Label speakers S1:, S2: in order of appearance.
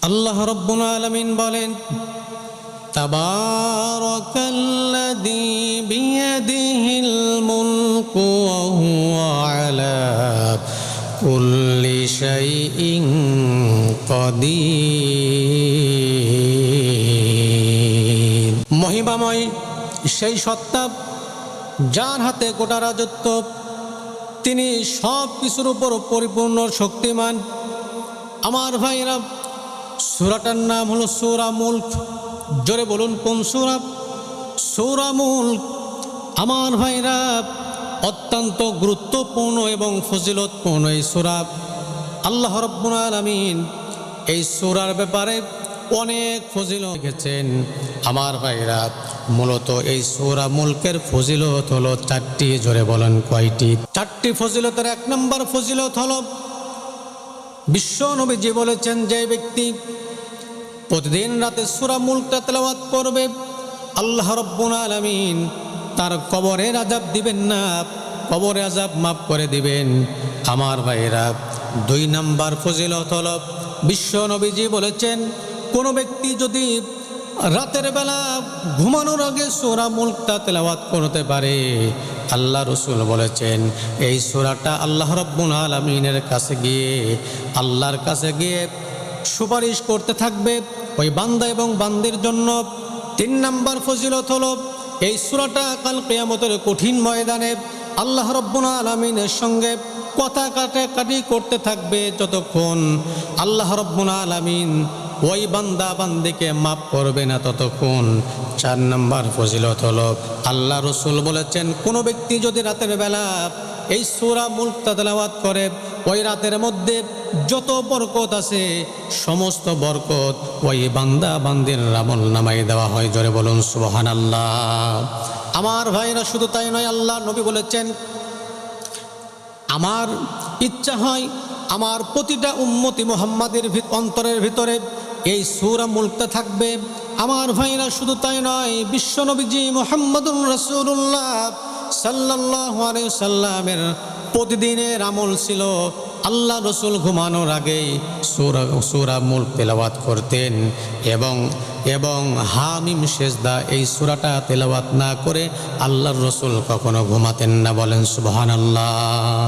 S1: আল্লাহ রব্বুল আলমিন বলেন تبارك الذي بيده الملك وهو على كل شيء قدير মহিমাময় সেই সত্তা যার হাতে গোটা রাজত্ব তিনি সব কিছুর উপর পরিপূর্ণ শক্তিমান আমার ভাইরা সুরাটার নাম হলো সুরা মুল্ক। জোরে বলুন, কোন সুরা? সুরা মুল্ক। আমার ভাইরা, অত্যন্ত গুরুত্বপূর্ণ এবং ফজিলতপূর্ণ এই সুরা। আল্লাহ রব্বুল আলমিন এই সুরার ব্যাপারে অনেক ফজিলত গেছেন আমার ভাইরা, মূলত এই সুরা মুলকের ফজিলত হলো চারটি, জোরে বলেন কয়টি? চারটি ফজিলতের এক নম্বর ফজিলত হলো, বিশ্ব নবীজি বলেছেন, যে ব্যক্তি প্রতিদিন রাতে সুরা মুলকটা তেলাওয়াত করবে। আল্লাহ রব্বুল আলমিন তার কবরের আজাব দিবেন না, কবরে আজাব মাফ করে দিবেন। আমার ভাইরা দুই নাম্বার ফজিলত হল, বিশ্ব নবীজি বলেছেন, কোনো ব্যক্তি যদি রাতের বেলা ঘুমানোর আগে সোরা মুলকটা তেলাওয়াত করতে পারে, আল্লাহ রসুল বলেছেন, এই সোরাটা আল্লাহ রব্বুল আলমিনের কাছে গিয়ে, আল্লাহর কাছে গিয়ে সুপারিশ করতে থাকবে। ওই বান্দা এবং বান্দির জন্য তিন নাম্বার ফজিলত হল এই সুরাটা কাল কেয়ামতের কঠিন ময়দানে আল্লাহ রব্বুল আলমিনের সঙ্গে কথা কাটাকাটি করতে থাকবে যতক্ষণ আল্লাহ রব্বুল আলমিন ওই বান্দা বান্দিকে মাফ করবে না ততক্ষণ। চার নম্বর ফজিলত হল, আল্লাহ রসুল বলেছেন, কোনো ব্যক্তি যদি রাতের বেলা এই সুরা মুলকটা তেলাওয়াত করে, ওই রাতের মধ্যে যত বরকত আছে, সমস্ত বরকত ওই বান্দা বান্দির রামল নামাই দেওয়া হয়। জোরে বলুন সুবহান আল্লাহ আমার ভাইরা শুধু তাই নয়, আল্লাহ নবী বলেছেন, আমার ইচ্ছা হয় আমার প্রতিটা উম্মতি মোহাম্মদের অন্তরের ভিতরে এই সুরা মুলকটা থাকবে। আমার ভাইরা শুধু তাই নয়, বিশ্বনবীজি মোহাম্মদুর রসুল্লাহ সাল্লাহ সাল্লামের প্রতিদিনের আমল ছিল আল্লাহ রসুল ঘুমানোর আগেই সুরা সুরা মূল তেলাওয়াত করতেন এবং এবং হামিম শেষদা এই সুরাটা তেলাওয়াত না করে আল্লাহর রসুল কখনো ঘুমাতেন না বলেন সুবহান আল্লাহ